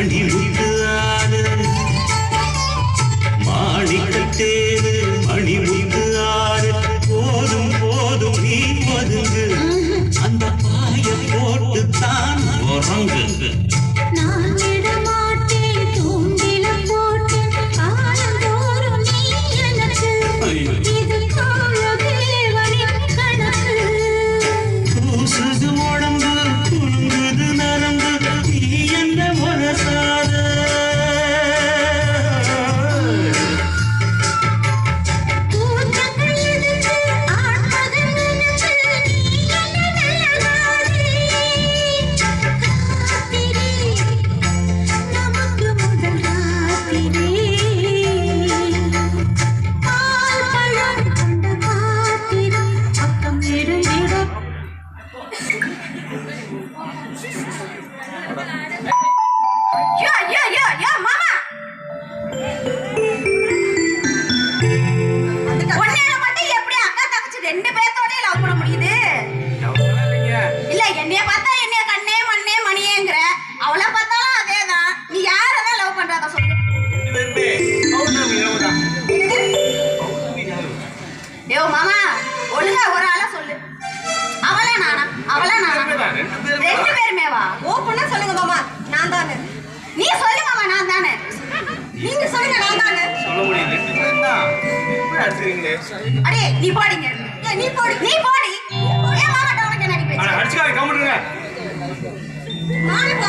மணி முத்து ஆறு மாணிக்க தேரு மணி முத்து ஆறு போதும் போதும் நீ ஒதுங்கு அந்த பாய போட்டு தான் உறங்கு. நீங்க சொல்லுங்க நான் தாங்க. சொல்ல முடியும் தான் இப்ப அடிச்சிருக்கீங்களே நீ போடுங்க. ஏ நீ பாடி நீ பாடி. ஏன் மாமா டவுனுக்கு நடிப்பேன் அடிச்சுக்காத கம்முட்டுங்க நானும்